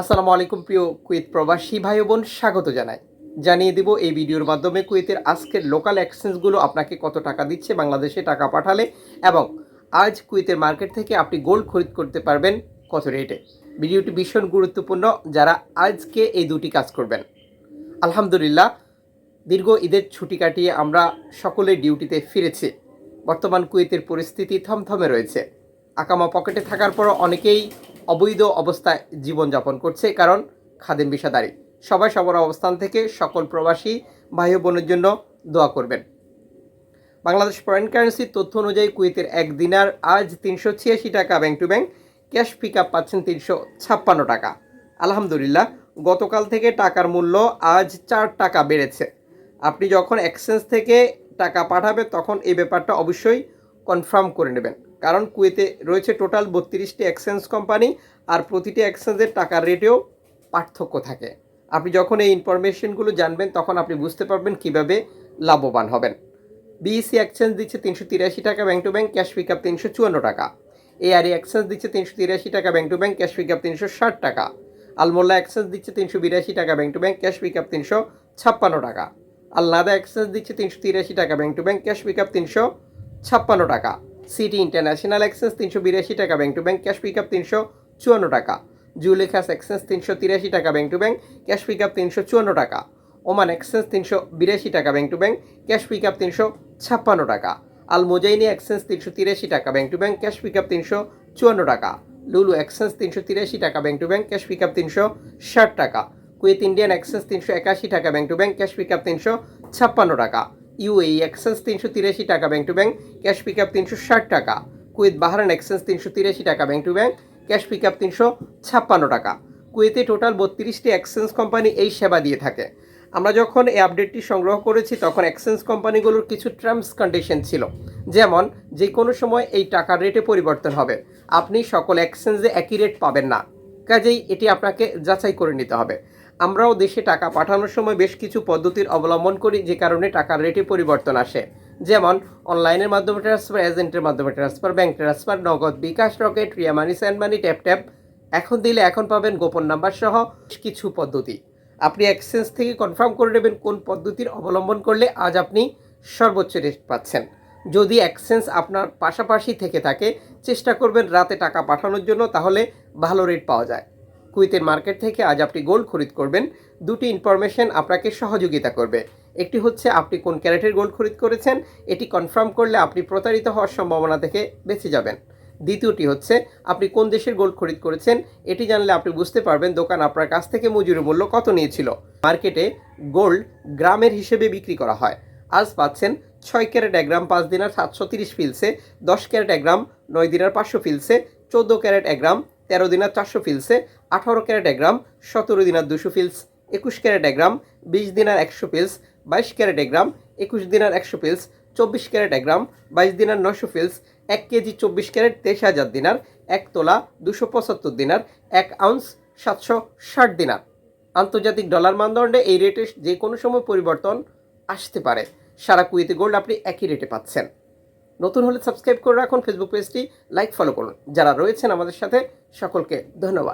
আসসালামু আলাইকুম প্রিয় কুয়েত প্রবাসী ভাই বোন, স্বাগত জানাই। জানিয়ে দিব এই ভিডিওর মাধ্যমে কুয়েতের আজকের লোকাল এক্সচেঞ্জগুলো আপনাকে কত টাকা দিচ্ছে, বাংলাদেশে টাকা পাঠালে এবং আজ কুয়েতের মার্কেট থেকে আপনি গোল্ড খরিদ করতে পারবেন কত রেটে ভিডিওটি ভীষণ গুরুত্বপূর্ণ, যারা আজকে এই দুটি কাজ করবেন। আলহামদুলিল্লাহ, দীর্ঘ ঈদের ছুটি কাটিয়ে আমরা সকলে ডিউটিতে ফিরেছি। বর্তমান কুয়েতের পরিস্থিতি থমথমে রয়েছে। আকামা পকেটে থাকার পরও অনেকেই অবৈধ অবস্থায় জীবনযাপন করছে, কারণ খাদেম বিষাদারি। সবাই সবার অবস্থান থেকে সকল প্রবাসী ও বোনের জন্য দোয়া করবেন। বাংলাদেশ ফরেন কারেন্সির তথ্য অনুযায়ী কুয়েতের এক দিনার আজ তিনশো ছিয়াশি টাকা bank to bank, cash pick up পাচ্ছেন তিনশো ছাপ্পান্ন টাকা। আলহামদুলিল্লাহ, গতকাল থেকে টাকার মূল্য আজ চার টাকা বেড়েছে। আপনি যখন এক্সচেঞ্জ থেকে টাকা পাঠাবেন, তখন এই ব্যাপারটা অবশ্যই কনফার্ম করে নেবেন। কারণ কুয়েতে রয়েছে টোটাল বত্রিশটি এক্সচেঞ্জ কোম্পানি আর প্রতিটি এক্সচেঞ্জের টাকার রেটেও পার্থক্য থাকে। আপনি যখন এই ইনফরমেশনগুলো জানবেন, তখন আপনি বুঝতে পারবেন কীভাবে লাভবান হবেন। বিইসি এক্সচেঞ্জ দিচ্ছে তিনশো তিরাশি টাকা bank to bank cash pick up তিনশো চুয়ান্ন টাকা। এআরই এক্সচেঞ্জ দিচ্ছে তিনশো তিরাশি টাকা bank to bank cash pick up তিনশো ষাট টাকা। আলমোল্লা এক্সচেঞ্জ দিচ্ছে তিনশো বিরাশি টাকা bank to bank cash pick up তিনশো ছাপ্পান্ন টাকা। আলনাদা এক্সচেঞ্জ দিচ্ছে তিনশো তিরাশি টাকা bank to bank cash pick up তিনশো ছাপ্পান্ন টাকা। সিটি ইন্টারন্যাশনাল এক্সচেঞ্জ তিনশো বিরাশি টাকা, bank to bank cash pick up তিনশো চুয়ান্ন টাকা। জুলেখাস এক্সচেঞ্জ তিনশো তিরাশি টাকা, bank to bank cash pick up তিনশো চুয়ান্ন টাকা। ওমান এক্সচেঞ্জ তিনশো বিরাশি টাকা, bank to bank cash pick up তিনশো ছাপ্পান্ন টাকা। আল মোজাইনি এক্সচেঞ্জ তিনশো তিরাশি টাকা, bank to bank cash pick up তিনশো চুয়ান্ন টাকা। লুলু এক্সচেঞ্জ তিনশো তিরাশি টাকা, bank to bank cash pick up তিনশো ষাট টাকা। কুয়েত ইন্ডিয়ান এক্সচেঞ্জ তিনশো একাশি টাকা, bank to bank cash pick up তিনশো ছাপ্পান্ন টাকা। ইউএই এক্সচেঞ্জ তিনশো তিরাশি টাকা bank to bank, cash pick up তিনশো ষাট টাকা। কুয়েত বাহারান এক্সচেঞ্জ তিনশো তিরাশি টাকা bank to bank, cash pick up তিনশো ছাপ্পান্ন টাকা। কুয়েতে টোটাল বত্রিশটি এক্সচেঞ্জ কোম্পানি এই সেবা দিয়ে থাকে। আমরা যখন এই আপডেটটি সংগ্রহ করেছি, তখন এক্সচেঞ্জ কোম্পানিগুলোর কিছু টার্মস কন্ডিশন ছিল। যেমন, যে কোনো সময় এই টাকার রেটে পরিবর্তন হবে। আপনি সকল এক্সচেঞ্জে একই রেট পাবেন না। কাজেই এটি আপনাকে যাচাই করে নিতে হবে। আমরাও দেশে টাকা পাঠানোর সময় বেশ কিছু পদ্ধতির অবলম্বন করি, যে কারণে টাকার রেটে পরিবর্তন আসে। যেমন অনলাইনের মাধ্যমে ট্রান্সফার এজেন্টের মাধ্যমে transfer bank transfer Nagad bKash Rocket Ria money send money tap tap এখন দিলে এখন পাবেন গোপন নাম্বার সহ কিছু পদ্ধতি। আপনি এক্সচেঞ্জ থেকে কনফার্ম করে নেবেন কোন পদ্ধতির অবলম্বন করলে আজ আপনি সর্বোচ্চ রেট পাচ্ছেন। যদি এক্সচেঞ্জ আপনার পাশাপাশি থেকে থাকে, চেষ্টা করবেন রাতে টাকা পাঠানোর জন্য, তাহলে ভালো রেট পাওয়া যায়। কুইতের মার্কেট থেকে আজ আপনি গোল্ড খরিদ করবেন। দুটি ইনফরমেশন আপনাকে সহযোগিতা করবে। একটি হচ্ছে, আপনি কোন ক্যারেটের গোল্ড খরিদ করেছেন? এটি কনফার্ম করলে আপনি প্রতারিত হওয়ার সম্ভাবনা থেকে বেঁচে যাবেন। দ্বিতীয়টি হচ্ছে, আপনি কোন দেশের গোল্ড খরিদ করেছেন? এটি জানলে আপনি বুঝতে পারবেন দোকান আপনার কাছ থেকে মজুরি মূল্য কত নিয়েছিল। মার্কেটে গোল্ড গ্রামের হিসেবে বিক্রি করা হয়। আজ পাচ্ছেন ছয় ক্যারেট এক গ্রাম পাঁচ দিনার সাতশো তিরিশ ফিলসে, দশ ক্যারেট এক গ্রাম নয় দিনার পাঁচশো ফিলসে, চোদ্দ ক্যারেট এক গ্রাম তেরো দিনার চারশো ফিলসে আঠারো ক্যারেট এক গ্রাম, সতেরো দিনার দুশো ফিলস, একুশ ক্যারেট এক গ্রাম, বিশ দিনার একশো ফিলস, বাইশ ক্যারেট এক গ্রাম, একুশ দিনার একশো ফিলস, চব্বিশ ক্যারেট এক গ্রাম, বাইশ দিনার নশো ফিলস, এক কেজি চব্বিশ ক্যারেট তেইশ হাজার দিনার, এক তোলা দুশো পঁচাত্তর দিনার, এক আউন্স সাতশো ষাট দিনার। আন্তর্জাতিক ডলার মানদণ্ডে এই রেটে যে কোনো সময় পরিবর্তন আসতে পারে। সারা কুইতে গোল্ড আপনি একই রেটে পাচ্ছেন। নতুন হলে সাবস্ক্রাইব করে রাখুন ফেসবুক পেজটি, লাইক, ফলো করুন। যারা রয়েছেন আমাদের সাথে, সকলকে ধন্যবাদ।